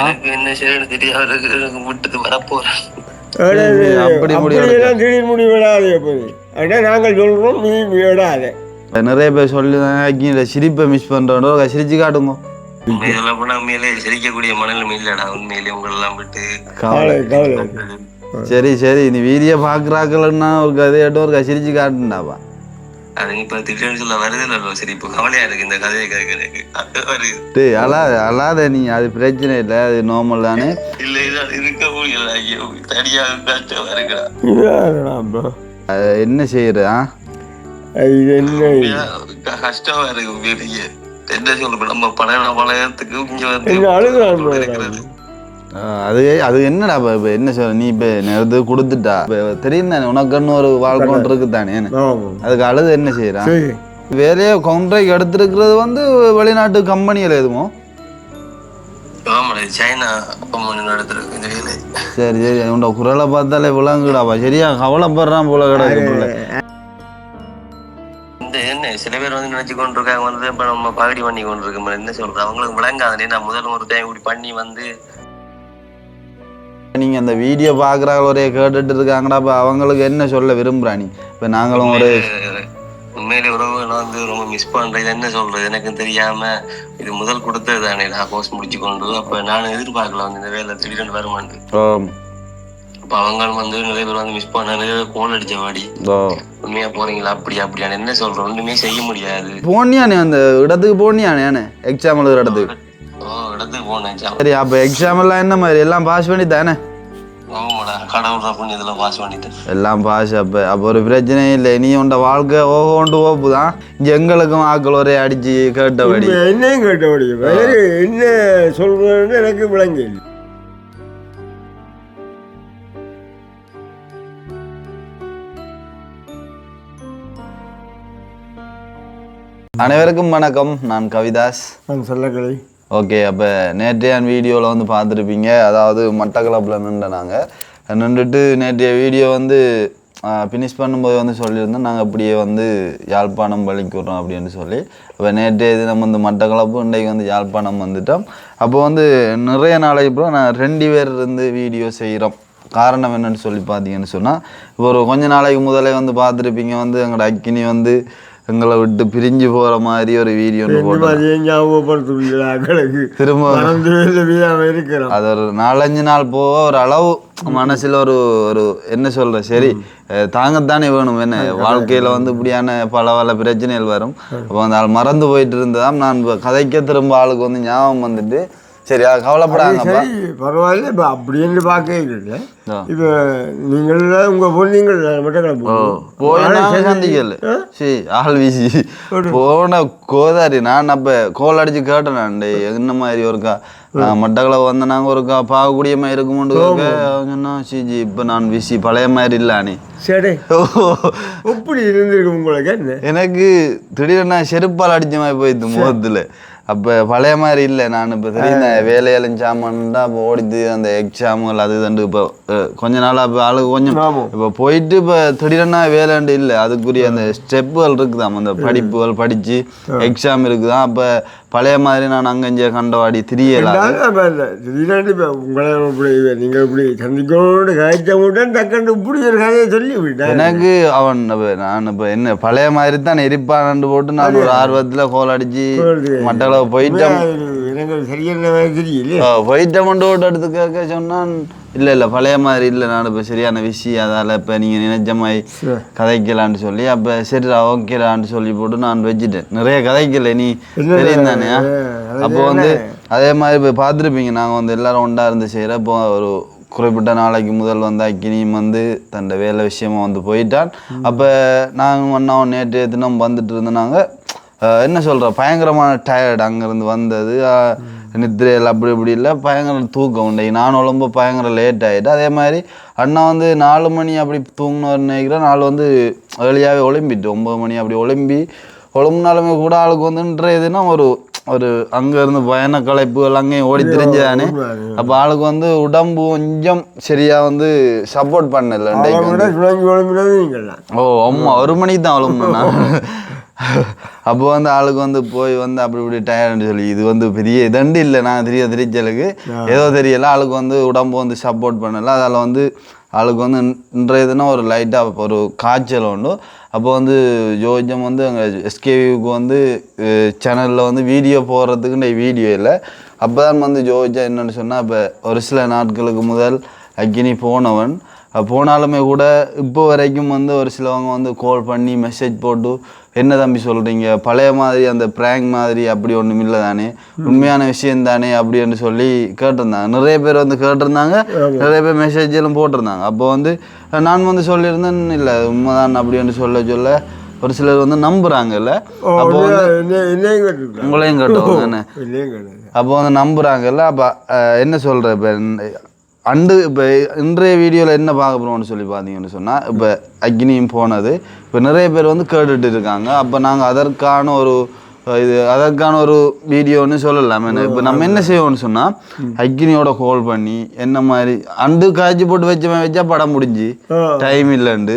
எனக்கு என்ன செய்யணும் தெரியாது. அவருக்கு விட்டுட்டு வரப்போறேன். அதாவது அப்படி அப்படியெல்லாம் திடீர் முடிவு விடாதே போய் ஆனால் நாங்கள் சொல்கிறோம் நீ விடாதே நிறைய பேர் சொல்லி தான் சிரிப்பை மிஸ் பண்ணுறோம் சிரிச்சு காட்டுங்க. உண்மையில போனா உண்மையிலே சிரிக்கக்கூடிய மனநிலைமை இல்லடா உண்மையிலே உங்களெல்லாம் விட்டு. கவலை. கவலை சரி சரி நீ வீடியோ பார்க்குறாக்கலன்னா ஒரு கதையாட்டும் ஒரு சிரிச்சு காட்டுண்டாப்பா. அது இப்ப திடீர்னு சொல்ல வருது இல்ல சரி இப்போ கவலையா இருக்கு இந்த கதையை கேட்க எனக்கு அது வருது டேய் அழாத அழாத நீ. அது பிரச்சனை இல்லை அது நார்மல் தானே. இல்ல இது இருக்க முடியல. ஐயோ தனியா கஷ்டமா இருக்கிறா இதாகலாம் bro. அது என்ன செய்யற இது என்ன? கஷ்டமா இருக்கு உண்மையிலேயே என்ன சொல்ற நம்ம பழைய பழையத்துக்கு இங்க வந்து அது அது என்னடா இப்போ என்ன சொல்ற நீ இப்போ நேரத்து கொடுத்துட்டா? இப்போ தெரியும் தானே உனக்குன்னு ஒரு வாழ்க்கை இருக்கு தானே அதுக்கு அழுது என்ன செய்யறான் வேலையை கவுண்டரைக்கு எடுத்திருக்கிறது வந்து வெளிநாட்டு கம்பெனியில் எதுவும்? சரி சரி. உன்னோட குரலை பார்த்தாலே விளங்குடாப்பா. சரியா கவலைப்படுறான் போல கிடக்கு புள்ள. இந்த என்ன சில பேர் வந்து நினைச்சு கொண்டிருக்காங்க வந்து இப்ப நம்ம பகடி பண்ணி கொண்டிருக்கோம் என்ன சொல்றது? அவங்களுக்கு விளங்காது நான் முதல்ல ஒரு டைம் இப்படி பண்ணி வந்து நீங்க அந்த வீடியோ பார்க்குறாங்க ஒரே கேட்டுட்டு இருக்காங்கடா அப்போ அவங்களுக்கு என்ன சொல்ல விரும்புறா நீ? இப்போ நாங்களும் ஒரு உண்மையிலே உறவு நான் வந்து ரொம்ப மிஸ் பண்றேன். இது என்ன சொல்றது? எனக்கு தெரியாம இது முதல் கொடுத்தது தானே. நான் கோர்ஸ் முடிச்சு கொண்டு அப்ப நான் எதிர்பார்க்கல வந்து இந்த வேலை திடீர்னு வருமானு ஓ அப்ப அவங்க வந்து நிறைய பேர் வந்து மிஸ் பண்ண நிறைய பேர் கோல் அடிச்ச வாடி உண்மையா போறீங்களா? அப்படி அப்படியான என்ன சொல்றேன் ஒண்ணுமே செய்ய முடியாது. போனியானே அந்த இடத்துக்கு போனியானே எக்ஸாம் எழுதுற இடத்துக்கு? இடத்துக்கு போனேன் ஜா- சரி அப்போ எக்ஸாம் எல்லாம் என்ன மாதிரி? எல்லாம் பாஸ் பண்ணி தானே எல்லாம் பாஸ் அப்போ அப்போ ஒரு பிரச்சனையும் இல்லை. நீ உண்ட வாழ்க்கை ஓஹோண்டு ஓப்பு தான் எங்களுக்கும் ஆக்கள் ஒரே அடிச்சு கேட்டபடி. என்னையும் கேட்டபடி? வேறு என்ன சொல்றதுன்னு எனக்கு விளங்கி அனைவருக்கும் வணக்கம். நான் கவிதாஸ். நான் சொல்லக்கலை. ஓகே அப்போ நேற்றைய வீடியோவில் வந்து பார்த்துருப்பீங்க. அதாவது மட்டக்களப்பில் நின்ற நாங்கள் நின்றுட்டு நேற்றைய வீடியோ வந்து ஃபினிஷ் பண்ணும்போது வந்து சொல்லியிருந்தோம். நாங்கள் அப்படியே வந்து யாழ்ப்பாணம் வழிக்கு விட்றோம் அப்படின்னு சொல்லி. அப்போ நேற்றைய தினம் வந்து மட்டக்களப்பு இன்றைக்கு வந்து யாழ்ப்பாணம் வந்துட்டோம். அப்போ வந்து நிறைய நாளைக்கு அப்புறம் நான் ரெண்டு பேர் இருந்து வீடியோ செய்கிறோம் காரணம் என்னென்னு சொல்லி பார்த்தீங்கன்னு சொன்னால் இப்போ ஒரு கொஞ்ச நாளைக்கு முதலே வந்து பார்த்துருப்பீங்க. வந்து எங்களோட அக்கினி வந்து எங்களை விட்டு பிரிஞ்சு போகிற மாதிரி ஒரு வீடியோ ஞாபகப்படுத்துவீங்களா திரும்ப அது ஒரு நாலஞ்சு நாள் போக ஒரு அளவு மனசுல ஒரு ஒரு என்ன சொல்ற சரி தாங்கத்தானே வேணும் என்ன? வாழ்க்கையில வந்து இப்படியான பல பல பிரச்சனைகள் வரும். அப்போ அந்த ஆள் மறந்து போயிட்டு இருந்ததாம் நான் கதைக்க திரும்ப ஆளுக்கு வந்து ஞாபகம் வந்துட்டு சரி சரி பரவாயில்ல இப்போ அப்படின்னு ஆ. இப்போ நீங்கள் உங்கள் பொண்ணுங்கள் மட்டும் போய் நான் சந்திக்கல. சரி ஆள் வீசி. போன கோதாரி நான் அப்ப கோல் அடிச்சு கேட்டேன் நான் என்ன மாதிரி ஒருக்கா? நான் மட்டக்களவு வந்த நாங்க ஒருக்கா? பார்க்கக்கூடிய மாதிரி இருக்குமுண்டு சொன்னா சிஜி இப்ப நான் வீசி பழைய மாதிரி இல்லானே சரி. எப்படி இருந்திருக்கு உங்களுக்கு எனக்கு திடீர்னு நான் செருப்பால் அடிச்ச மாதிரி போயிடுது முகத்துல. அப்ப பழைய மாதிரி இல்லை. நான் இப்போ தெரியும் வேலையாலும் சாமான்டா அப்போ ஓடிது அந்த எக்ஸாமுகள் அது இதுண்டு இப்போ கொஞ்ச நாள் அப்போ ஆளு கொஞ்சம். இப்போ போயிட்டு இப்போ திடீர்னா வேலைண்டு இல்லை. அதுக்குரிய அந்த ஸ்டெப்புகள் இருக்குதாம். அந்த படிப்புகள் படிச்சு எக்ஸாம் இருக்குதாம். அப்போ பழைய மாதிரி நான் அங்கஞ்சே கண்டவாடி இப்போ உங்களை இப்படி நீங்கள் இப்படி சந்திக்கோடு காய்ச்ச மட்டும் டக்குன்னு இப்படி ஒரு கதையை சொல்லி விட்டேன் எனக்கு அவன் நான் இப்போ என்ன பழைய மாதிரி தான் இருப்பான்னு போட்டு நான் ஒரு ஆர்வத்துல கோல் அடிச்சு மட்டளவு போயிட்டேன் எனக்கு சரியான மாதிரி தெரியல போயிட்ட கேட்க சொன்னான். இல்லை இல்லை பழைய மாதிரி இல்லை நான் இப்போ சரியான விஷயம் அதால் இப்போ நீங்கள் நினைச்ச மாதிரி கதைக்கலான்னு சொல்லி அப்போ சரிடா ஓகேடான்னு சொல்லி போட்டு நான் வச்சுட்டேன். நிறைய கதைக்கல நீ தெரியும் தானே அப்போ வந்து அதே மாதிரி இப்போ பார்த்துருப்பீங்க. நாங்கள் வந்து எல்லாரும் ஒன்றா இருந்து செய்கிற இப்போ ஒரு குறிப்பிட்ட நாளைக்கு முதல் வந்து அக்கினியும் வந்து தன்னோட வேலை விஷயமா வந்து போயிட்டான். அப்போ நாங்கள் ஒன்றா நேற்று தினம் வந்துட்டு இருந்தோம் அஹ் என்ன சொல்ற? பயங்கரமான டயர்டு அங்கேருந்து வந்தது. நித்திரையில் அப்படி இப்படி இல்லை. பயங்கர தூக்கம் உண்டு. நான் ரொம்ப பயங்கர லேட் ஆகிட்டு அதே மாதிரி அண்ணா வந்து நாலு மணி அப்படி தூங்கினு நினைக்கிறேன். நாலு வந்து ஏர்லியாகவே ஒலிம்பிட்டு ஒம்பது மணி அப்படி ஒலிம்பி ஒழும்புனாலுமே கூட ஆளுக்கு வந்து இன்றைய தினம் ஒரு ஒரு அங்கேருந்து பயண களைப்புகள் அங்கேயும் ஓடி தெரிஞ்சுதானே அப்போ ஆளுக்கு வந்து உடம்பு கொஞ்சம் சரியாக வந்து சப்போர்ட் பண்ணல ஓ அம்மா ஒரு மணிக்கு தான் அழும்பண்ணா அப்போ வந்து ஆளுக்கு வந்து போய் வந்து அப்படி இப்படி டயர்டுன்னு சொல்லி இது வந்து பெரிய இதண்டு இல்லை நான் தெரிய திரிச்சலுக்கு ஏதோ தெரியல ஆளுக்கு வந்து உடம்பு வந்து சப்போர்ட் பண்ணல. அதில் வந்து ஆளுக்கு வந்து இன்- இன்றைய தினம் ஒரு லைட்டாக ஒரு காய்ச்சல் உண்டு. அப்போ வந்து ஜோஜம் வந்து அங்கே எஸ்கேவிக்கு வந்து சேனலில் வந்து வீடியோ போடுறதுக்கு வீடியோ இல்லை. அப்போ தான் வந்து ஜோஜா என்னன்னு சொன்னால் இப்போ ஒரு சில நாட்களுக்கு முதல் அக்கினி போனவன் போனாலுமே கூட இப்போ வரைக்கும் வந்து ஒரு சிலவங்க வந்து கால் பண்ணி மெசேஜ் போட்டு என்ன தம்பி சொல்கிறீங்க பழைய மாதிரி அந்த ப்ராங்க் மாதிரி அப்படி ஒன்றும் இல்லை தானே? உண்மையான விஷயம் தானே? அப்படின்னு சொல்லி கேட்டிருந்தாங்க. நிறைய பேர் வந்து கேட்டிருந்தாங்க. நிறைய பேர் மெசேஜ் எல்லாம் போட்டிருந்தாங்க. அப்போ வந்து நான் வந்து சொல்லியிருந்தேன். இல்லை உண்மைதான். அப்படின்னு சொல்ல சொல்ல ஒரு சிலர் வந்து நம்புகிறாங்கல்ல ஓ அப்போ உங்களையும் கேட்டுருக்காங்க அப்போ வந்து நம்புகிறாங்கல்ல அப்போ என்ன இப்போ? அண்டு இப்போ இன்றைய வீடியோவில் என்ன பார்க்க போகிறோம்னு சொல்லி பார்த்தீங்கன்னு சொன்னால் இப்போ அக்னியும் போனது. இப்போ நிறைய பேர் வந்து கேட்டுட்டு இருக்காங்க. அப்போ நாங்கள் அதற்கான ஒரு அஹ், இது அதற்கான ஒரு வீடியோன்னு சொல்லலாம். இப்போ நம்ம என்ன செய்வோம்னு சொன்னால் அக்னியோட கால் பண்ணி என்ன மாதிரி அண்டு காய்ச்சி போட்டு வச்சவன் வச்சா படம் முடிஞ்சு. டைம் இல்லைண்டு.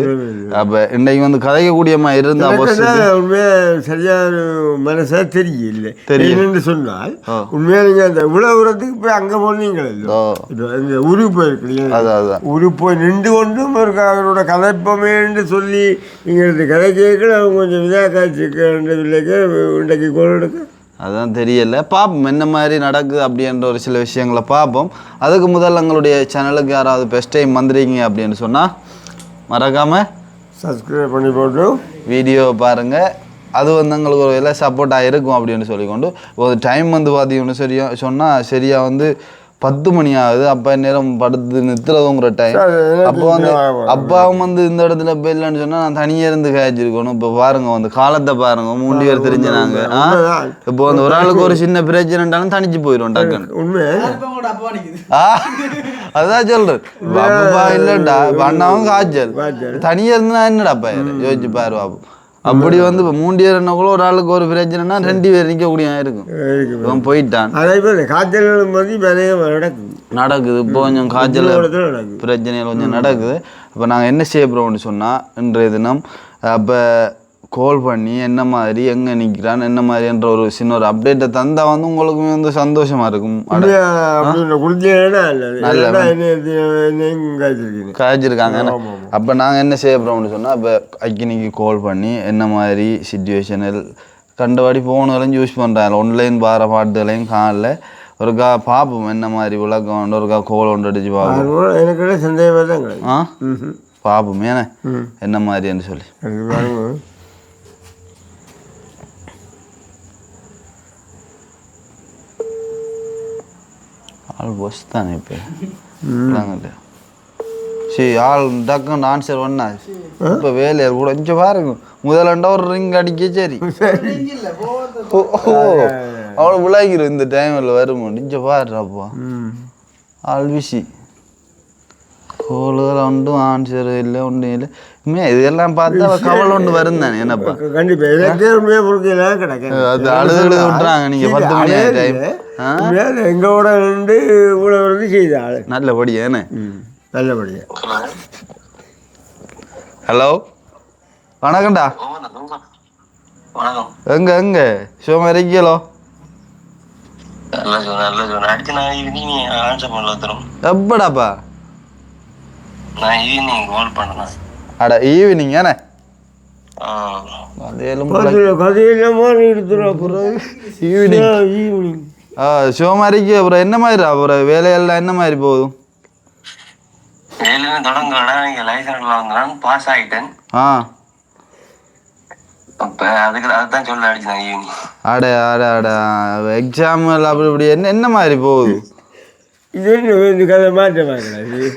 அப்போ இன்றைக்கு வந்து கதைக்கக்கூடிய மாதிரி இருந்தா எனக்கு boss என்ன உண்மையா சரியான மனசா தெரியல. தெரியல. என்னன்னு சொன்னால் ஆ. உண்மையா நீங்க அந்த தூரத்துக்கு போய் அங்க போனீங்களே இந்த உரு போயிருக்கீங்க அதான் அதான் உரு போய் நின்று கொண்டும் ஒரு அவரோட கதைப்பமேன்னு சொல்லி நீங்கள் கதை கேட்கல அவங்க கொஞ்சம் இதா காய்ச்சிக்கிறதுலேக்கு இன்றைக்கு கோல் எடுக்க. அதான் தெரியல. பார்ப்போம் என்ன மாதிரி நடக்குது அப்படின்ற ஒரு சில விஷயங்களை பார்ப்போம் அதுக்கு முதல்ல எங்களுடைய சேனலுக்கு யாராவது பெஸ்ட் டைம் வந்துருக்கீங்க அப்படின்னு சொன்னால் மறக்காமல் சப்ஸ்கிரைப் பண்ணி போட்டு. வீடியோ பாருங்கள் அது வந்து எங்களுக்கு ஒரு வேலை சப்போர்ட்டாக இருக்கும் அப்படின்னு சொல்லிக்கொண்டு ஒரு டைம் வந்து பார்த்தீங்கன்னு சரியா சொன்னால் சரியாக வந்து பத்து மணி ஆகுது. அப்போ நேரம் படுத்து நிறுத்துறதுங்கிற டைம் அப்போ வந்து. அப்பாவும் வந்து இந்த இடத்துல போய் இல்லைன்னு சொன்னால் நான் தனியாக இருந்து காய்ச்சிருக்கணும். இப்போ பாருங்க வந்து காலத்தை பாருங்க. மூணு பேர் தெரிஞ்சுனாங்க. இப்போ வந்து ஒரு ஆளுக்கு ஒரு சின்ன பிரச்சனைட்டாலும் தனிச்சு போயிடும் டக்குன்னு. அதான் சொல்றேன். அப்பா இல்லடா. அண்ணாவும் காய்ச்சல். தனியா இருந்தா என்னடா பையன் யோசிச்சு பாரு பாபு. அப்படி வந்து இப்போ பேர் என்ன கூட ஒரு ஆளுக்கு ஒரு பிரச்சனைனா ரெண்டு பேர் நிற்கக்கூடிய இருக்கும். இருக்கு இவன் போயிட்டான். அதே மாதிரி காய்ச்சல் மாதிரி நிறைய நடக்கும் நடக்குது. இப்போ கொஞ்சம் காய்ச்சல் நடக்குது. பிரச்சனைகள் கொஞ்சம் நடக்குது. அப்போ நாங்கள் என்ன செய்ய போகிறோம்னு சொன்னால் இன்றைய தினம் அப்போ கால் பண்ணி என்ன மாதிரி எங்கே நிற்கிறான் என்ன மாதிரின்ற ஒரு சின்ன ஒரு அப்டேட்டை தந்தால் வந்து உங்களுக்குமே வந்து சந்தோஷமாக இருக்கும். காய்ச்சிருக்கீங்க. அப்போ நாங்கள் என்ன செய்ய போகிறோம்னு சொன்னால் இப்போ அக்கினிக்கு கால் பண்ணி என்ன மாதிரி சுச்சுவேஷனில் கண்டபடி ஃபோனுகளையும் யூஸ் பண்ணுறாங்க ஆன்லைன் பார பாட்டுகளையும் காணல. ஒருக்கா பார்ப்போம் என்ன மாதிரி விளக்கம் உண்டு ஒருக்கா கோல் ஒன்று அடிச்சு பார்ப்போம் எனக்கு கிடையாது ஆ. பார்ப்போம் ஏன்னா என்ன? மாதிரின்னு சொல்லி. ஆள் பஸ் தானே இப்போ? இல்லைங்கல்ல சரி ஆள் டக்குன்னு ஆன்சர் பண்ணா. இப்போ வேலையை கூட கொஞ்சம் பாருங்க. முதலண்டா ஒரு ரிங் அடிக்க சரி. ஓ அவ்வளோ விளாகிரும் இந்த டைமில் வரும் இஞ்ச பாரு அப்பா. ம். ஆள் பிஸி கோளுகள் ஒன்றும் ஆன்சர் இல்லை ஒன்றும் இல்லை. இதெல்லாம் பார்த்தா கவலை ஒன்று வரும் தானே என்னப்பா கண்டிப்பா. எனக்கே உண்மையா அது அழுது அழுது விட்டுறாங்க நீங்க பத்து மணி? உண்மையா எங்களோட நின்று இவ்வளவு வந்து செய்த ஆளு. நல்லபடி ஏன்னு ம் நல்லபடியா. ஹலோ? வணக்கம்டா. வணக்கம் எங்க? எங்க ஷோமா இருக்கீங்களோ எப்படாப்பா? நான் ஈவினிங் கால் பண்ணேன். அட ஈவினிங் ஏனே இருக்கு அப்புறம் என்ன மாதிரி அப்புறம்? வேலையெல்லாம் என்ன மாதிரி போகுது? வேலையில லைசன்ஸ் வாங்கினான் பாஸ் ஆயிட்டேன். ஆ. அப்ப அதுக்கு அதுதான் சொல்ல அடிச்சேன் ஈவினிங் அட அட அட. எக்ஸாம் அப்படி இப்படி என்ன என்ன மாதிரி போகுது? இது கதை மாற்ற பார்க்கல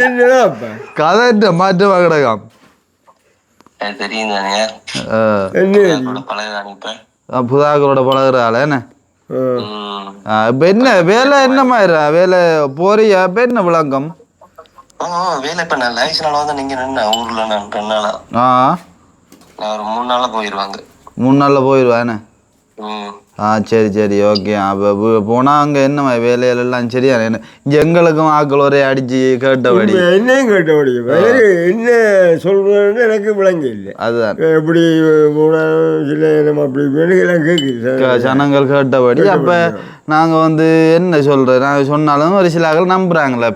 என்னடா கதை மாற்றமாக கிடக்காம் தெரியும் என்ன புதாக்களோட பழகுற ஆள என்ன இப்ப என்ன வேலை என்ன மாதிரி வேலை போறியா இப்ப என்ன விளக்கம் ஆ வேலை இப்ப நான் லைசன்ஸ் வந்து நீங்க நின்ன ஊர்ல நான் ரெண்டு நாளா ஆ நான் ஒரு மூணு நாளா போயிருவாங்க மூணு நாளில் போயிடுவா என்ன ம் ஆ சரி சரி ஓகே அப்போ போனால் அங்கே என்ன வேலையில எல்லாம் சரியா? என்ன இங்கே எங்களுக்கும் ஆக்கள் ஒரே அடித்து கேட்டபடி. என்னையும் கேட்டபடி. வேறு என்ன சொல்றதுன்னு எனக்கு விளங்க இல்லை. அதுதான். எப்படி சில நம்ம அப்படி எல்லாம் கேட்குது. ஜனங்கள் கேட்டபடி. அப்போ நாங்கள் வந்து என்ன சொல்கிறது நாங்கள் சொன்னாலும் ஒரு சில ஆக்கள் நம்புகிறாங்களே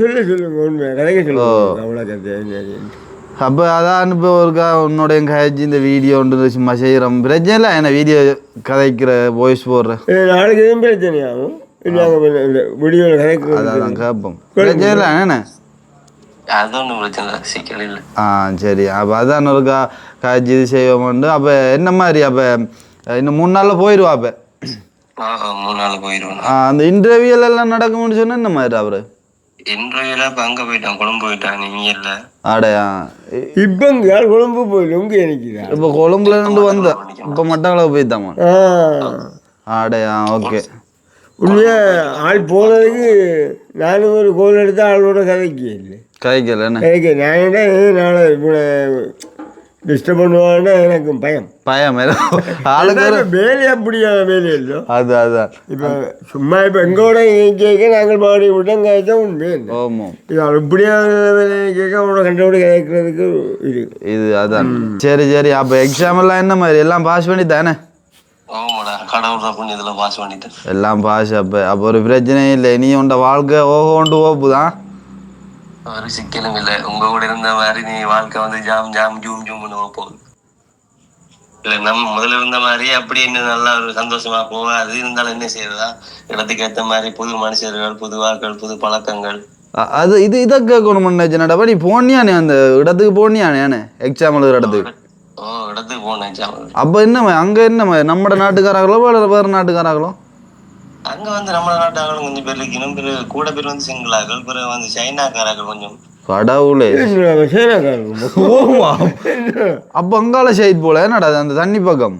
சொல்ல சொல்லுங்க உண்மை கதைக்க சொல்லுங்க அவ்வளோ அப்போ அதான் இப்போ ஒருக்கா உன்னோட கழிச்சு இந்த வீடியோ ஒன்று சும்மா செய்கிறோம் பிரச்சனை இல்லை என்ன வீடியோ கதைக்கிற வாய்ஸ் போடுற. நாளைக்கு எதுவும் நாங்கள் வீடியோவில் கதைக்க அதான் கேட்போம். பிரச்சனை இல்லை என்ன பிரச்சனை ஆ சரி. அப்போ அதான் ஒருக்கா காய்ச்சி இது செய்வோம்ண்டு அப்போ என்ன மாதிரி அப்போ இன்னும் மூணு நாளில் போயிடுவா அப்போ? மூணு நாள் போயிடுவேன் அந்த இன்டர்வியூல எல்லாம் நடக்கும்னு சொன்னா என்ன மாதிரி அவர்? அங்கே போயிட்டான் கொழும்பு போயிட்டான் நீ இல்லை. ஆடையா இப்போ கொழும்பு போயிடும் இங்கே நிற்கிறா இப்போ கொழும்புல இருந்து வந்த இப்போ மட்டக்களவு போய்த்தாமா ஆ. ஆடையா ஓகே. உண்மையா ஆள் போனதுக்கு நானும் ஒரு கோல் எடுத்து ஆளோட கதைக்கு இல்லை. கதைக்கல கதைக்க நான் என்ன இவனை டிஸ்டர்ப் பண்ணுவான்னா எனக்கு பயம். பயம் ஆளுக்கு வேலை அப்படியா வேலை இல்லை. அது அதான் இப்போ சும்மா இப்போ எங்கூட கேட்க நாங்கள் பாடி விட்டோம் காய்ச்சா உண்மை இல்லை ஓமோ இது வேலையை கேட்க அவனோட கண்டபடி கேட்கறதுக்கு இது. இது அதான். சரி சரி. அப்போ எக்ஸாம் எல்லாம் என்ன மாதிரி? எல்லாம் பாஸ் பண்ணி தானே எல்லாம் பாஸ் அப்போ அப்போ ஒரு பிரச்சனையும் இல்லை. நீ உண்ட வாழ்க்கை ஓஹோண்டு ஓப்பு தான் ஒரு சிக்கலும் இல்லை. உங்க கூட இருந்த மாதிரி நீ வாழ்க்கை வந்து ஜாம் ஜாம் ஜூம் ஜூம் போகுது. இல்ல நம்ம முதல்ல இருந்த மாதிரி அப்படி இன்னும் நல்லா ஒரு சந்தோஷமா போகாது இருந்தாலும் என்ன செய்யறதா? இடத்துக்கு ஏத்த மாதிரி புது மனுஷர்கள் புது வாக்கள் புது பழக்கங்கள். அது இது இதை கேட்கணும் நினச்சினடா நீ போனியானே அந்த இடத்துக்கு போனியானே எக்ஸாம் எழுதுற இடத்துக்கு? ஓ இடத்துக்கு போனேன் அப்போ என்னம்மா அங்கே என்னம்மா நம்ம நாட்டுக்காராங்களோ வேறு வேறு நாட்டுக்காராங்களோ அங்க வந்து நம்ம நாட்டாங்களும் கொஞ்சம் பேர் இருக்கணும் பிறகு கூட பேர் வந்து சிங்களாக்கள் பிறகு வந்து சைனாக்காராக்கள் கொஞ்சம். கடவுளே. அப்போ அங்கால சைட் போல என்னடா அந்த தண்ணி பக்கம்.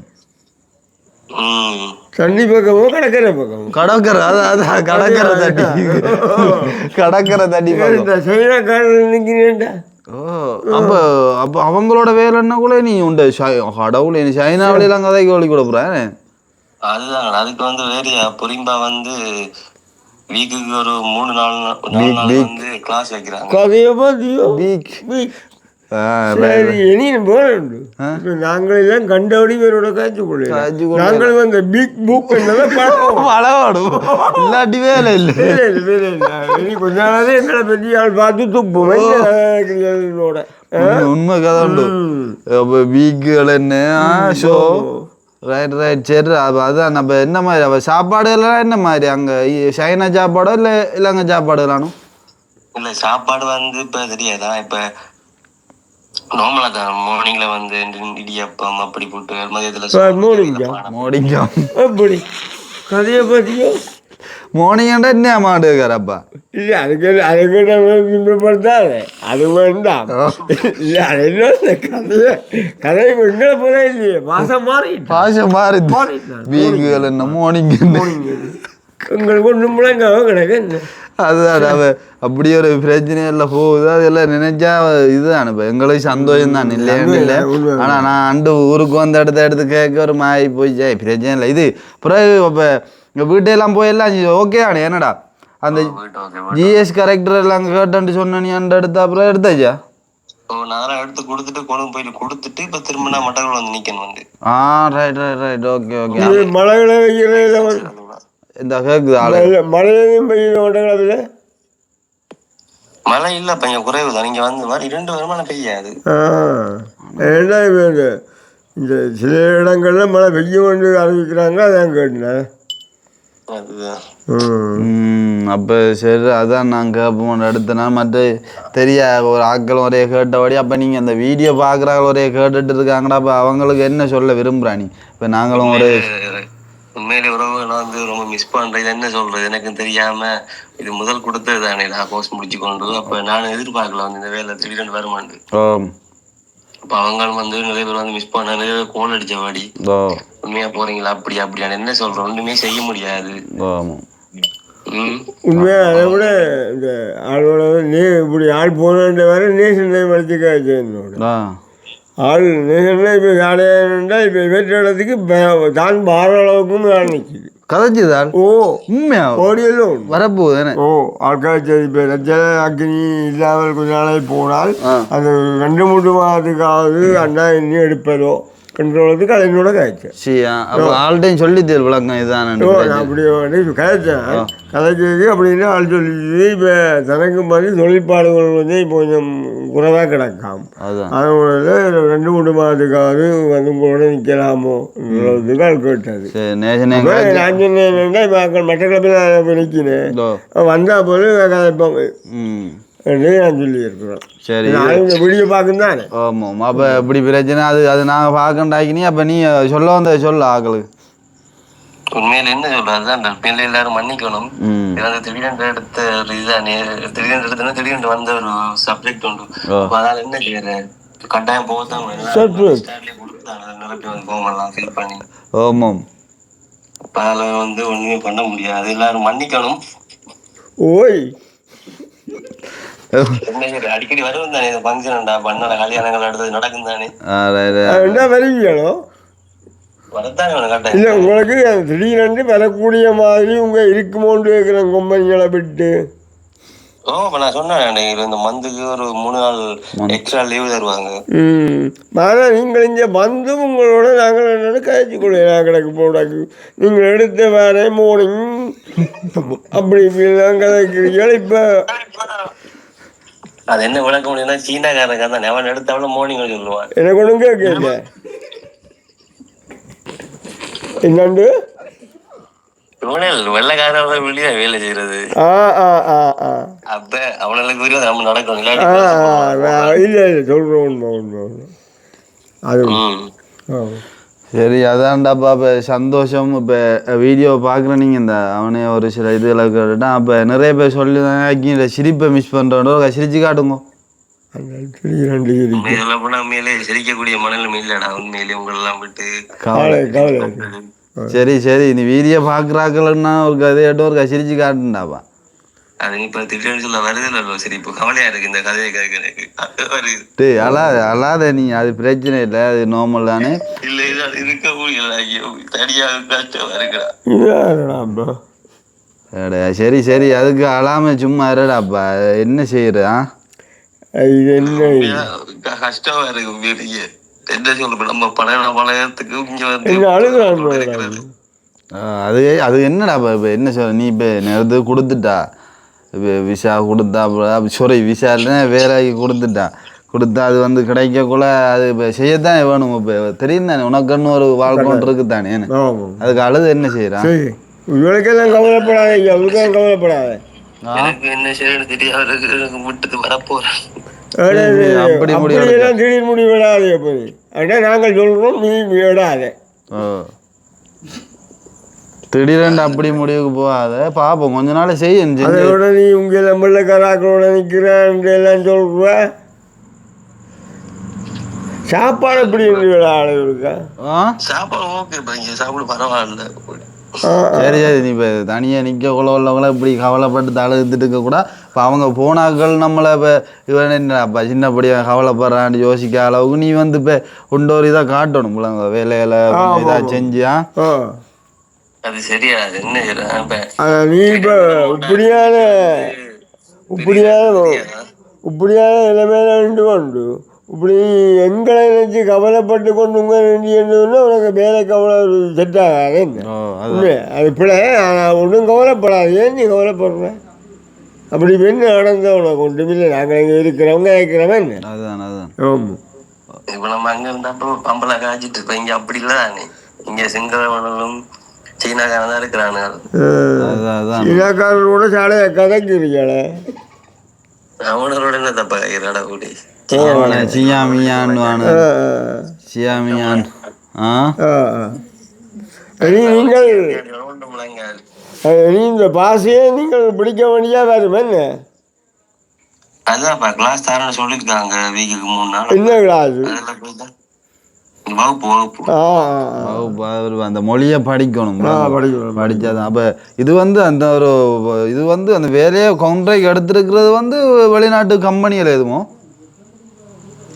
தண்ணி பக்கமோ கடற்கரை பக்கமோ? கடற்கரை அது அது கடற்கரை தண்ணி. கடற்கரை தண்ணி நிற்கிறேன்டா ஓ அப்போ அப்போ அவங்களோட வேலைன்னா கூட நீ உண்டு. சை- கடவுளே நீ சைனாவிலாம் கதைக்கு வழி கூட போகிறேன் அதுதான் அதுக்கு வந்து வேறையா புரிம்பா வந்து வீக்குக்கு ஒரு மூணு நாலு நா- நாலு நாள் வந்து கிளாஸ் வைக்கிறாங்க. கதையை பார்த்தியோ? வீக். வீக். ஆ சரி இனி போறோம் இப்ப நாங்கள் எல்லாம் கண்டபடி இவரோட காய்ச்சி கொள்ள காய்ச்சி கொள்ள. நாங்கள் வந்து பிக் புக் என்னதை பழக்கம்? பழவாடும் இல்லாட்டி வேலை இல்லை. இல்லை இல்லை இல்லை. இல்லை இனி கொஞ்ச நாளாவே எங்களை பெரிய ஆள் பார்த்து துப்பும் கிளிகளோட உண்மை கதை உண்டு. அப்போ வீக்குகள் என்ன? ஷோ. ரைட் ரைட் சரி அப்போ அதான் நம்ம என்ன மாதிரி அப்போ சாப்பாடு எல்லாம் என்ன மாதிரி? அங்கே சைனா சாப்பாடோ இல்லை இல்லைங்க சாப்பாடு எல்லானும் இல்ல சாப்பாடு வந்து இப்ப தெரியாதா? இப்ப நார்மலா தான். மார்னிங்ல வந்து இடியப்பம் அப்படி போட்டு மதியத்துல மோர்னிங்கா மோடிங்கம் அப்படி. கதையை பார்த்தியோ இல்லை இல்லை என்ன இந்த கதையை கதை எங்களை போல இல்லையே மாசம் மாறிட்டு பாஷை மாறுது மாறிட்டு வீக்குகள் என்ன மார்னிங் என்ன உங்களுக்கு ஒன்றும் முழங்காம கிடக்கு என்ன அதுதான் அவ அப்படி ஒரு பிரச்சனை இல்லை போகுது அதெல்லாம் நினைச்சா இதுதான் இப்போ எங்களுக்கு சந்தோஷம் தான் இல்லை உண்மை. ஆனால் நான் அண்டு ஊருக்கு வந்த இடத்த எடுத்து கேட்க ஒரு மாறி போயிச்சே பிரச்சனை இல்லை இது பிறகு இப்போ எங்கள் வீட்டையெல்லாம் போய் எல்லாம் ஓகே ஆனே என்னடா? அந்த ஜிஎஸ் கரெக்டர் எல்லாம் கேட்டேன்ட்டு சொன்ன நீ அந்த எடுத்த அப்புறம் எடுத்தாச்சா? ஓ நான் அதெல்லாம் எடுத்து கொடுத்துட்டு கொண்டு போயிட்டு கொடுத்துட்டு இப்ப திரும்ப நான் மட்டக்கள் வந்து நிக்கணும் வந்து. ஆ right right right okay okay மழைகளை வெயில இந்த கேட்குது ஆளு. மழையிலையும் பெய்ய மாட்டேங்கிறாப்புல மழை இல்ல பையன் குறைவு தான். நீங்க வந்து மாதிரி இரண்டு வருமானம் பெய்யாது. இப்ப இந்த சில இடங்கள்ல மழை பெய்ய வந்து அறிவிக்கிறாங்க அதான் கேட்டேன். அப்போ சரி அதான் நான் கேட்போம். அடுத்த நாள் மற்ற தெரிய ஒரு ஆட்கள் ஒரே கேட்டபடி அப்போ நீங்கள் அந்த வீடியோ பார்க்குறாங்க ஒரே கேட்டுட்டு இருக்காங்கடா அப்போ அவங்களுக்கு என்ன சொல்ல விரும்புகிறானி இப்போ நாங்களும் ஒரு உண்மையிலே உறவு நான் வந்து ரொம்ப மிஸ் பண்றேன். இது என்ன சொல்றது? எனக்கு தெரியாம இது முதல் கொடுத்தது தானே நான் கோர்ஸ் முடிச்சு கொண்டு அப்ப நான் எதிர்பார்க்கல வந்து இந்த வேலை திடீர்னு வருமாண்டு ஓ அப்ப அவங்க வந்து நிறைய பேர் வந்து மிஸ் பண்ண நிறைய பேர் கோல் அடிச்சபடி ஓ உண்மையா போறீங்களா? அப்படி அப்படியான என்ன சொல்றோம் ஒண்ணுமே செய்ய முடியாது. உண்மையாக அதை விட இந்த ஆளோட நீ இப்படி ஆள் போனன்ற வரை நேசன் ஆ ஆள் நேரில் இப்போ யாரையா இப்போ வெற்ற இடத்துக்கு தான் மாற அளவுக்கும் நிற்கிது கதைச்சுதாள் ஓ உண்மையா ஓடியெல்லாம் உண்டு. வரப்போகுது ஓ ஆட்கள் சரி ரஜன அக்னி இல்லாமல் கொஞ்ச நாளை போனால். அது ரெண்டு மூன்று மாதத்துக்காவது அண்ணா இன்னும் எடுப்பதோ என்றதுக்கு அது என்னோட காய்ச்சல் சரியா அப்போ ஆள்கிட்டையும் சொல்லி தேர் விளக்கம் இதுதான் அப்படி கதைச்சேன். கதைச்சது அப்படின்னு ஆள் சொல்லிச்சு இப்போ தனக்கு மாதிரி தொழிற்பாடுகள் வந்து இப்போ கொஞ்சம் குறைவாக கிடக்காம். அதனால ரெண்டு மூணு மாதத்துக்காவது வந்து உங்களோட நிற்கலாமோன்றதுக்கு ஆள் கேட்டது. நான் சொன்னேன் இப்போ மற்ற கிளப்பில் நிற்கிறேன் வந்தால் போது கதைப்போம் நான் சரி. நான் இந்த வீடியோ பார்க்கும் தானே? ஆமாம். அப்போ இப்படி பிரச்சனை அது அது நாங்கள் பார்க்கண்டாக்கினி அப்போ நீ சொல்ல வந்த சொல்ல ஆக்களுக்கு. உண்மையில என்ன சொல்றது? உண்மையில எல்லாரும் மன்னிக்கணும். வந்து திடீரென்று எடுத்த ஒரு இதுதான் திடீரென்று எடுத்தனா திடீரென்று வந்த ஒரு சப்ஜெக்ட் உண்டு. அதனால என்ன செய்யற? கட்டாயம் போகத்தான் வேணும். ஆமாம். அப்ப அதில் வந்து ஒண்ணுமே பண்ண முடியாது. எல்லாரும் மன்னிக்கணும். ஓய்? அடிக்கடி வரும் தானே ஃபங்க்ஷன்டா பண்ணல கல்யாணங்கள் அடுத்தது நடக்கும் தானே. என்ன வருவீங்களோ இல்லை உங்களுக்கு திடீரென்று வரக்கூடிய மாதிரி உங்கள் இருக்குமோன்னு கேட்குற கொம்பனிகளை விட்டு. ஓ இப்ப நான் சொன்னேன் இந்த மந்த்துக்கு ஒரு மூணு நாள் எக்ஸ்ட்ரா லீவு தருவாங்க. ம். ஆனால் நீங்கள் இங்கே வந்து உங்களோட நாங்கள் என்னென்ன கழிச்சு கொடுக்கலாம் கிடக்கு போடாக்கு. நீங்கள் எடுத்த வேற மார்னிங் அப்படி இப்படிலாம் கதைக்கிறீங்க இப்போ அது என்ன விளக்க முடியும்னா சீனாக்காரங்க தான் அவன் எடுத்தவன மார்னிங் சொல்லுவான். எனக்கு ஒன்றும் கேட்கல. என்னண்டு? வெள்ளக்காரன் வெளியே வேலை செய்யறது. ஆ ஆ ஆ ஆ. அப்ப அவனுக்கு புரியும் நம்ம ஆ இல்லை இல்லை உண்மை உண்மை அது சரி அதான்டாப்பா இப்போ சந்தோஷம். இப்போ வீடியோ பார்க்குற நீங்கள் இந்த அவனே ஒரு சில இதில் கேட்டுட்டான் அப்போ நிறைய பேர் சொல்லி தான் சிரிப்பை மிஸ் பண்ணுறோம் சிரிச்சு காட்டுங்க. சிரிக்கக்கூடிய மனநிலைமை இல்லடா உண்மையிலே உங்களெல்லாம் விட்டு. கவலை. கவலை. சரி சரி நீ வீடியோ பார்க்குறாக்கலன்னா ஒரு கதையாட்டும் ஒரு சிரிச்சு காட்டுண்டாப்பா அது இப்ப திடீர்னு சொல்ல வருது இல்லை சிரிப்பு கவலையா இருக்கு இந்த கதையை வருது டேய் அழாத அழாத நீ அது பிரச்சனை இல்லை அது நார்மல் தானே இல்ல இது அது இருக்க முடியல ஐயோ தனியாக கஷ்டமா இருக்குடா இதாடாப்பா அட, சரி சரி அதுக்கு அழாம சும்மா இருடாப்பா என்ன செய்யற கஷ்டமா இருக்கு நம்ம பழைய பழையத்துக்கு இங்க அது இப்போ என்ன சொல்ற நீ இப்போ நேரத்து கொடுத்துட்டா? இப்போ விசா கொடுத்தா சாரி விசா இல்லைன்னா வேற கொடுத்துட்டா. கொடுத்தா அது வந்து கிடைக்கக்குள்ள அது இப்போ செய்யத்தான் வேணும் இப்போ. தெரியும் தானே உனக்குன்னு ஒரு வாழ்க்கை இருக்கு தானே அதுக்கு அழுது என்ன செய்யறான் சரி இவளுக்கெல்லாம் கவலைப்படாத இவளுக்கெல்லாம் கவலைப்படாத. எனக்கு என்ன செய்யணும் தெரியாது எனக்கு விட்டுட்டு வரப்போறேன். அப்படி முடிவு அப்படியெல்லாம் திடீர் முடிவு விடாது எப்படி? அதான் நாங்கள் சொல்கிறோம் நீ விடாத திடீரென்று அப்படி முடிவுக்கு போகாத. பார்ப்போம் கொஞ்ச நாள் செய்யும் அதோட நீ உங்கள் நம்மள கராக்களோட நிற்கிறான் எல்லாம் சொல்ற சாப்பாடு எப்படி இருக்கா? ஆ? சாப்பாடு ஓகே சாப்பிட பரவாயில்ல. சரி சரி நீ இப்போ தனியாக நிற்க கொள்ள உள்ளவங்கள இப்படி கவலைப்பட்டு தழுத்துட்டு இருக்கக்கூடாது இப்போ அவங்க போனாக்கள் நம்மளை இப்போ இவன் என்னப்பா சின்னப்படியாக கவலைப்படுறான்னு யோசிக்க அளவுக்கு நீ வந்து இப்போ உண்டோர் இதாக காட்டணும் பிள்ளைங்க வேலையில் இதாக. செஞ்சியா அது சரியா என்ன இப்ப நீ இப்போ இப்படியான இப்படியான இப்படியான நிலைமையில கொண்டு. இப்படி எங்களை நினைச்சு கவலைப்பட்டு கொண்டு உங்க நின்று உனக்கு வேலை கவலை செட் ஆகாது என்ன? அது பிள்ளை ஆனால் ஒன்றும் கவலைப்படாது. ஏன் நீ கவலைப்படுற? அப்படி பெண்ணு நடந்த உனக்கு ஒன்றுமில்லை நாங்கள் இங்கே இருக்கிறவங்க இருக்கிறவன் என்ன? அதுதான் அதுதான் ஆமாம் இப்ப நம்ம அங்க இருந்தப்போ பம்பளை காய்ச்சிட்டு இருப்போம் இங்க அப்படி இல்ல தானே. இங்க சிங்களவனும் சீனாக்காரன் தான் இருக்கிறானுங்க இனக்காரரோட சாலையை கதைக்கிறீங்களே அவனோட என்ன தப்பா கைகிறாடா கூடி சியாமியான் ஆ நீ நீங்கள் இந்த பாசையே நீங்கள் பிடிக்க வேண்டியா வரும் என்ன அதான்ப்பா கிளாஸ் தரேன்னு சொல்லியிருக்காங்க வீக்குக்கு மூணு நாள் என்ன கிளாஸ் அந்த மொழியை படிக்கணும் படித்தாதான் அப்போ இது வந்து அந்த ஒரு இது வந்து அந்த வேலையை கொன்றைக்கு எடுத்திருக்கிறது வந்து வெளிநாட்டு கம்பெனியில் எதுவும் ஆமாடா இது சைனா அப்பா மணி நடத்துருக்கு இந்த வேலை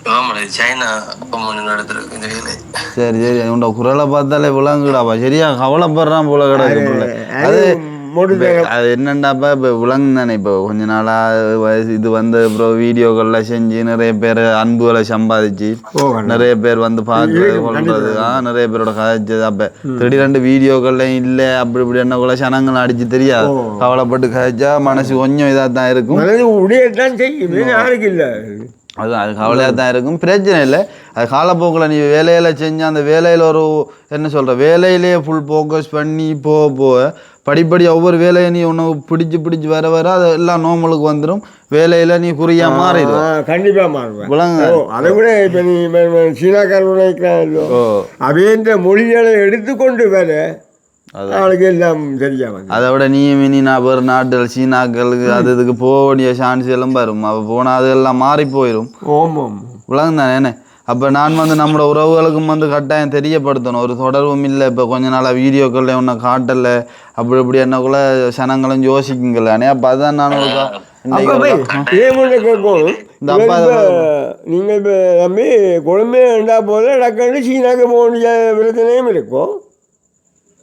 சரி சரி உண்ட குரலை பார்த்தாலே விளங்குடாப்பா. சரியா கவலைப்படுறான் போல கிடக்கு அது அது என்னண்டாப்பா இப்போ விலங்கு தானே இப்போ கொஞ்ச நாளா வயசு இது வந்து அப்புறம் வீடியோக்கள்லாம் செஞ்சு நிறைய பேர் அன்புகளை சம்பாதிச்சு. நிறைய பேர் வந்து பார்க்கறது கொள்றது. நிறைய பேரோட கதைச்சது அப்போ திடீரெண்டு வீடியோக்கள்லாம் இல்லை அப்படி இப்படி என்ன கூட சனங்களை அடிச்சு தெரியாது. கவலைப்பட்டு கதைச்சா மனசு கொஞ்சம் இதாக தான் இருக்கும் அது அது கவலையாக தான் இருக்கும். பிரச்சனை இல்லை. அது காலப்போக்கில் நீ வேலையில் செஞ்ச அந்த வேலையில் ஒரு என்ன சொல்கிற வேலையிலேயே ஃபுல் ஃபோக்கஸ் பண்ணி போக போக படிப்படியாக ஒவ்வொரு வேலையை நீ ஒன்று பிடிச்சி பிடிச்சி வர வர அது எல்லாம் நோமலுக்கு வந்துடும் வேலையில் நீ குறியா மாறிடும் ஆ, கண்டிப்பா மாறுவேன். விலங்கு ஓ அதை விட இப்போ நீ சீனாக்காரன் அவையன்ற மொழிகளை எடுத்துக்கொண்டு அது அவளுக்கு எல்லாம் சரியா வந்து அதை விட நீ மினி நான் வேறு நாட்டுகள் சீனாக்களுக்கு அது இதுக்கு போக வேண்டிய சான்ஸ் எல்லாம் வரும் அவள் போனால் அது எல்லாம் மாறி போயிடும் ஓமம் விலங்கு தானே என்ன? அப்போ நான் வந்து நம்மளோட உறவுகளுக்கும் வந்து கட்டாயம் தெரியப்படுத்தணும். ஒரு தொடர்பும் இல்லை. இப்போ கொஞ்ச நாளாக வீடியோக்களில் ஒன்றும் காட்டலை. அப்படி இப்படி என்னக்குள்ள சனங்களும் யோசிக்குங்களானே அப்போ அதான் நான் ஒரு நீங்கள் இப்போ தம்பி கொழும்பே ரெண்டா போல டக்குன்னு சீனாக்கு போக வேண்டிய பிரச்சனையும் இருக்கும்.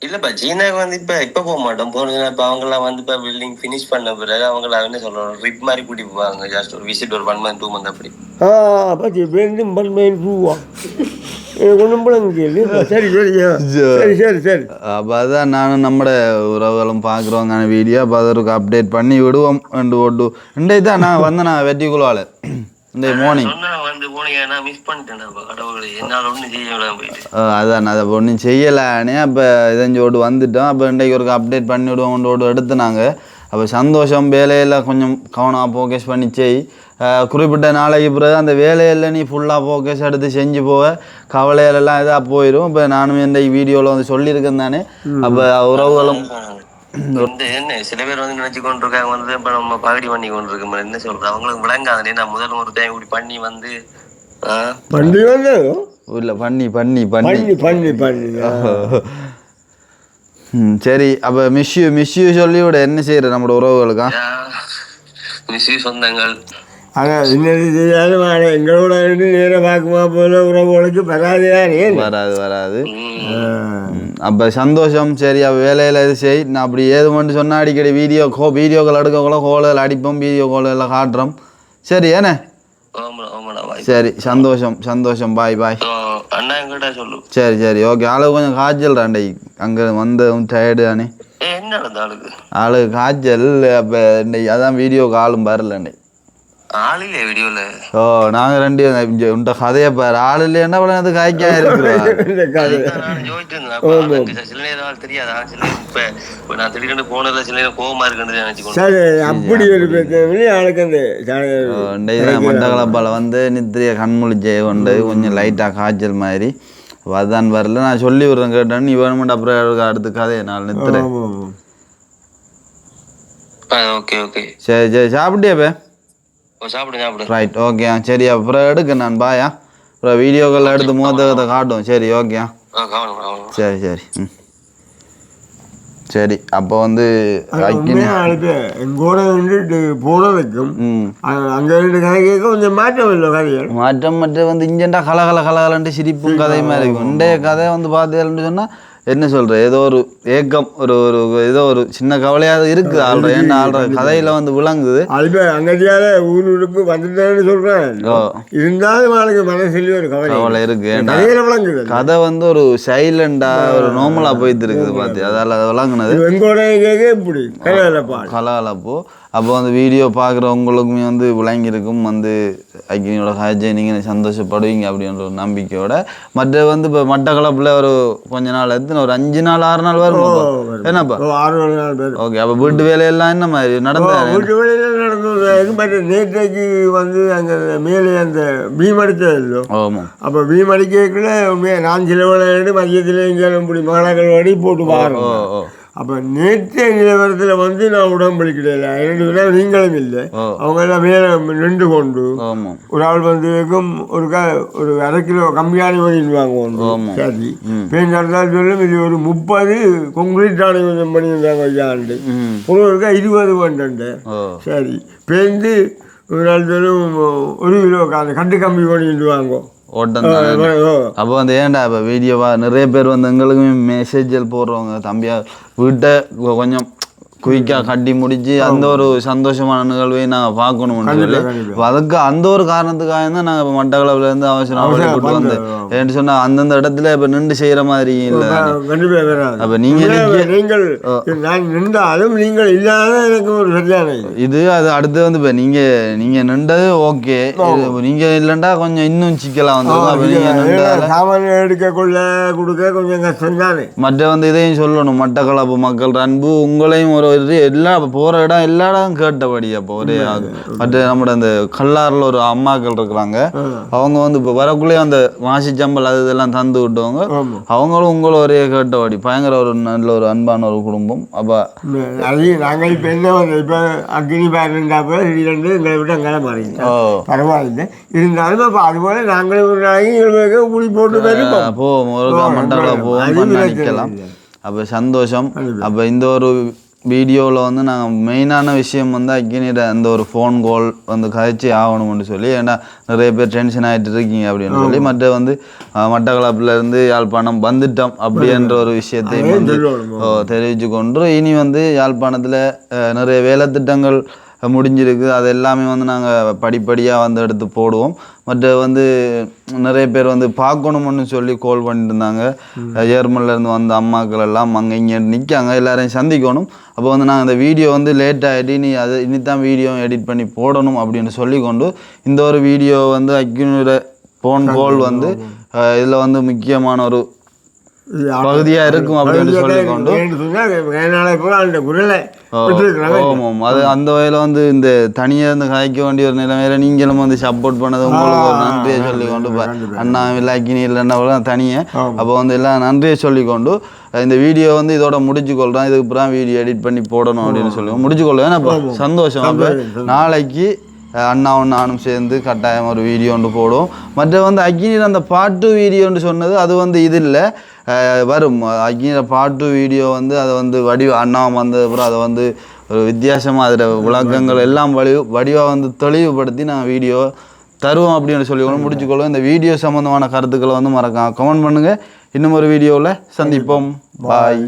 இல்லப்பா சீனாக்கு வந்து இப்ப இப்ப போக மாட்டோம். போனதுன்னா இப்ப அவங்க எல்லாம் வந்து இப்ப பில்டிங் ஃபினிஷ் பண்ண பிறகு அவங்க எல்லாம் என்ன சொல்றோம் ட்ரிப் மாதிரி கூட்டி போவாங்க ஜஸ்ட் ஒரு விசிட் ஒரு ஒன் மந்த் டூ மந்த் அப்படி. ஆ பத்தி பேருந்து பன்மையின் ரூவா எனக்கு ஒன்றும் பிள்ளைங்க சரி சரி சரி சரி சரி. அப்போ அதான் நானும் நம்மட உறவுகளும் பார்க்குறோம் தானே வீடியோ அப்போ அதற்கு அப்டேட் பண்ணி விடுவோம். ரெண்டு தான் நான் வந்தேன் நான் வெட்டிக்குள்ளால் இன்றைக்கு மார்னிங் சொன்னா வந்து போனீங்க நான் மிஸ் பண்ணிட்டேன் கடவுளை என்னால ஒண்ணும் செய்ய விடாம போயிட்டு. அதான் அதை ஒன்றும் செய்யலானே அப்போ இதஞ்சோடு வந்துட்டோம். அப்போ இன்றைக்கு ஒரு அப்டேட் பண்ணி விடுவோம் ஓடு எடுத்துனாங்க அப்போ சந்தோஷம் வேலையில் கொஞ்சம் கவனமாக ஃபோக்கஸ் பண்ணி செய். குறிப்பிட்ட நாளைக்கு பிறகு அந்த வேலையில் நீ ஃபுல்லாக ஃபோக்கஸ் எடுத்து செஞ்சு போக கவலையிலலாம் இதாக போயிடும் இப்போ நானும் இந்த வீடியோவில் வந்து சொல்லியிருக்கேன் தானே. அப்போ உறவுகளும் வந்து என்ன சில பேர் வந்து நினைச்சு கொண்டிருக்காங்க வந்து இப்ப நம்ம பகடி பண்ணி கொண்டிருக்கோம் என்ன சொல்றது? அவங்களுக்கு விளங்காது. நான் முதல்ல ஒரு டைம் இப்படி பண்ணி வந்து பண்ணி வந்து இல்லை பண்ணி பண்ணி பண்ணி. பண்ணி பண்ணி ம் சரி. அப்போ மிஸ்யூ மிஸ்யூ சொல்லி விட. என்ன செய்கிற நம்மளோட உறவுகளுக்கா யா, மிஸ்ஸு சொந்தங்கள். ஆனால் இன்னது செய்யாலும் ஆனால் எங்களோட இருந்து நேராக பார்க்குமா போல உறவுகளுக்கு வராது வராது. ம், அப்போ சந்தோஷம் சரி அப்போ வேலையில் இது செய். நான் அப்படி ஏது மட்டும் சொன்னால் அடிக்கடி வீடியோ கோ வீடியோக்கள் எடுக்கக்குள்ள கோலில் அடிப்போம் வீடியோ கோலில் காட்டுறோம். சரி வாய் சரி சந்தோஷம் சந்தோஷம் பாய் பாய் ஆ, அண்ணா என்கிட்ட சொல்லு. சரி சரி ஓகே. ஆளு கொஞ்சம் காய்ச்சல் அண்டை அங்கே வந்து டயர்டு தானே ஆளு காய்ச்சல் அப்போ அதான் வீடியோ காலும் வரல அண்டை ஆளிலே வீடியோல? ஓ நாங்கள் ரெண்டு இங்கே உண்ட கதையை பாரு. ஆள் இல்லைன்னா அவ்வளோ அது காய்க்கா எனக்கு சில நேரம் ஆள் தெரியாது. ஆனா சில நேரம் இப்ப இப்ப நான் திடீர்னு போனதுல சில நேரம் கோவமா இருக்குன்னு நினைச்சுக்கோங்க. சரி அப்படி ஒரு பிரச்சனை. ஆளுக்கு அந்த இன்றைக்கு மட்டக்களப்பால் வந்து நித்திரிய கண்முழிச்சை கொண்டு கொஞ்சம் லைட்டாக காய்ச்சல் மாதிரி அதான் வரல. நான் சொல்லி விடுறேன் கேட்டேன். நீ வேணுமெண்ட் அப்புறம் அடுத்த கதையை நான் நித்துறேன் ஓகே ஓகே. சரி சரி. சாப்பிட்டியா பே சாப்பிடு சாப்பிடு. ரைட் ஓகே சரி அப்புறம் எடுக்க நான் பாயா அப்புறம் வீடியோக்கள் எடுத்து மூத்தகத்தை காட்டும். சரி ஓகே சரி சரி ம். சரி அப்போ வந்து எங்கூட வந்துட்டு போனதுக்கும் அங்க இருந்து கதைக்க கொஞ்சம் மாற்றம் இல்லை கதைகள். மாற்றம் மற்ற வந்து இங்கேண்டா கலகல கலகலன்ட்டு சிரிப்பும் கதையுமா இருக்கும். இன்றைய கதை வந்து பார்த்தேன்னு சொன்னால் என்ன சொல்ற? ஏதோ ஒரு ஏக்கம் ஒரு ஒரு ஏதோ ஒரு சின்ன கவலையாக இருக்குது ஆள்ற. ஏன்னா ஆள்ற? கதையில் வந்து விளங்குது. அது அங்கடியால ஊர் ஊருக்கு வந்துட்டேன்னு சொல்றேன். ஓ. இருந்தாலும் அவளுக்கு மனசுலயே ஒரு கவலை கவலை இருக்கு. ஏன்டா? கதையில விளங்குது. கதை வந்து ஒரு சைலண்டாக ஒரு நார்மலாக போயிட்டு இருக்குது பார்த்து அதால் அது விளங்குனது. கேட்க இப்படி. கலகலப்போ. அப்போ அந்த வீடியோ பார்க்குறவங்களுக்குமே வந்து விளங்கியிருக்கும் வந்து அக்னியோட ஹாஜை நீங்கள் சந்தோஷப்படுவீங்க அப்படின்ற ஒரு நம்பிக்கையோட. மற்ற வந்து இப்போ மட்டக்களப்பில் ஒரு கொஞ்ச நாள் எத்தனை ஒரு அஞ்சு நாள் ஆறு நாள் வரும் என்னப்பா? ஆறு நாள் ஓகே அப்போ வீட்டு வேலையெல்லாம் என்ன மாதிரி? நடந்த வீட்டு வெளியில நடந்தது. மற்ற நேற்றைக்கு வந்து அங்க மேலே அந்த பீம் அடித்தது ஆமாம் அப்போ பீம் உண்மையாக நான் சில விளையாண்டு மதியத்தில் எங்கேயாலும் இப்படி மாணாக்கள் வாடி போட்டு ஓ பாருங்க ஓ. அப்போ நேற்றைய நிலவரத்தில் வந்து நான் உடம்பளிக்கிறேன் இரண்டு பேரும் நீங்களும் இல்லை. அவங்க எல்லாம் மேலே நின்று கொண்டு ஒரு ஆள் வந்து இருக்கும் ஒரு க ஒரு அரை கிலோ கம்மியான ஒன்று ஆமா. சரி. அடுத்தால் சொல்லும் இது ஒரு முப்பது கொங்கிரீட் ஆணை கொஞ்சம் பண்ணியிருந்தாங்க ஐயாண்டு ம். ஒரு ஒருக்கா இருபது பன்னெண்டு சரி. பேருந்து ஒரு நாள் பேரும் ஒரு கிலோ கட்டு கம்பி பண்ணிட்டு வாங்கோ ஓட்டம் அப்போ வந்து ஏன்டா இப்போ வீடியோவா நிறைய பேர் வந்து எங்களுக்குமே மெசேஜில் போடுறவங்க தம்பியா வீட்டை கொஞ்சம் குயிக்காக கட்டி முடிச்சு அந்த ஒரு சந்தோஷமான நிகழ்வை நாங்கள். அப்ப அதுக்கு அந்த ஒரு காரணத்துக்காக தான் நாங்கள் இப்போ மட்டக்களப்புல இருந்து அவசரம் கூட்டு வந்து வந்து, ஏன்னு சொன்னால் அந்தந்த இடத்துல இப்போ நின்று செய்கிற மாதிரி இல்லை. அப்ப நீங்க இல்லை, நிக்க- நீங்கள் நான் நின்றாலும் நீங்கள் இல்லாத எனக்கு ஒரு சரியான இது. அது அடுத்து வந்து இப்போ நீங்கள் நீங்கள் நின்றது ஓகே. நீங்கள் இல்லைண்டா கொஞ்சம் இன்னும் சிக்கலாக வந்துருக்கும் அப்போ நீங்கள் நின்றதால சாமான் எடுக்க கொள்ள கொடுக்க கொஞ்சம் கஷ்டம் மற்ற வந்து இதையும் சொல்லணும். மட்டக்களப்பு மக்கள் அன்பு உங்களையும் ஒரு ஒரு எல்லா போகிற இடம் எல்லா இடம் கேட்டபடி அப்போ ஒரே. மற்ற நம்மட அந்த கல்லாரில் ஒரு அம்மாக்கள் இருக்கிறாங்க. அவங்க வந்து இப்போ வரக்குள்ளே அந்த மாசி சம்பல் அது இதெல்லாம் தந்து விட்டவங்க. அவங்களும் உங்களும் ஒரே கேட்டபடி. பயங்கர ஒரு நல்ல ஒரு அன்பான ஒரு குடும்பம். அப்போ அது நாங்கள் இப்போ என்ன இப்போ அக்னி பேரண்டாப்போ இரண்டு எங்களை விட்டு அங்கே ஓ. பரவாயில்லை. இருந்தாலும் அப்போ அதுபோல நாங்களும் ஒரு நாளைக்கு கூலி போட்டு போவோம். ஒரு மட்டக்களப்பு போவோம் இல்லை. அப்போ சந்தோஷம். அப்போ இந்த ஒரு வீடியோவில் வந்து நாங்கள் மெயினான விஷயம் வந்து அக்கினிட அந்த ஒரு ஃபோன் கால் வந்து கதைச்சி ஆகணும்னு சொல்லி ஏன்னா நிறைய பேர் டென்ஷன் ஆகிட்டு இருக்கீங்க அப்படின்னு சொல்லி மற்ற வந்து அஹ், மட்டக்களப்புல இருந்து யாழ்ப்பாணம் வந்துட்டோம் அப்படின்ற ஒரு விஷயத்தையும் வந்து தெரிவித்து கொண்டு இனி வந்து யாழ்ப்பாணத்தில் நிறைய வேலை திட்டங்கள் முடிஞ்சிருக்கு. அது எல்லாமே வந்து நாங்கள் படிப்படியாக வந்து எடுத்து போடுவோம். மற்ற வந்து நிறைய பேர் வந்து பார்க்கணும்னு சொல்லி கால் பண்ணிட்டு இருந்தாங்க ஜெர்மன்ல இருந்து வந்த அம்மாக்கள் எல்லாம் அங்கே இங்கே நிற்காங்க எல்லாரையும் சந்திக்கணும். அப்போ வந்து நாங்கள் அந்த வீடியோ வந்து லேட் ஆகிட்டு நீ அது இனித்தான் வீடியோ எடிட் பண்ணி போடணும் அப்படின்னு சொல்லி கொண்டு இந்த ஒரு வீடியோ வந்து அக்யூனோட ஃபோன் கால் வந்து இதில் வந்து முக்கியமான ஒரு பகுதியா இருக்கும் அப்படின்னு சொல்லிக்கொண்டு. நாளை ஆமாம் அது அந்த வகையில் வந்து இந்த தனியாக இருந்து காய்க்க வேண்டிய ஒரு நிலைமையில நீங்களும் வந்து சப்போர்ட் பண்ணது உங்களுக்கு ஒரு நன்றியை சொல்லிக்கொண்டு ப- அண்ணா வில்லாக்கினி இல்லைன்னா கூட தனியே. அப்போ வந்து எல்லாம் நன்றியை சொல்லிக்கொண்டு இந்த வீடியோ வந்து இதோட முடிச்சு கொள்றேன் இதுக்கு அப்புறம் வீடியோ எடிட் பண்ணி போடணும் அப்படின்னு சொல்லுவோம் முடிச்சு கொள்ளுவேன் அப்போ சந்தோஷம். நாளைக்கு அண்ணாவும் நானும் சேர்ந்து கட்டாயம் ஒரு வீடியோ ஒன்று போடுவோம் மற்ற வந்து அக்னியில் அந்த பாட்டு வீடியோன்னு சொன்னது அது வந்து இது இல்லை வரும் அக்னியில் பாட்டு வீடியோ வந்து அதை வந்து வடிவ அண்ணாவும் வந்தது அப்புறம் அதை வந்து ஒரு வித்தியாசமாக அதில் விளக்கங்கள் எல்லாம் வடி வடிவாக வந்து தெளிவுபடுத்தி நான் வீடியோ தருவோம் அப்படின்னு சொல்லி ஒன்று முடிச்சுக்கொள்வோம் இந்த வீடியோ சம்மந்தமான கருத்துக்களை வந்து மறக்காம கமெண்ட் பண்ணுங்கள் இன்னும் ஒரு வீடியோவில் சந்திப்போம் பாய்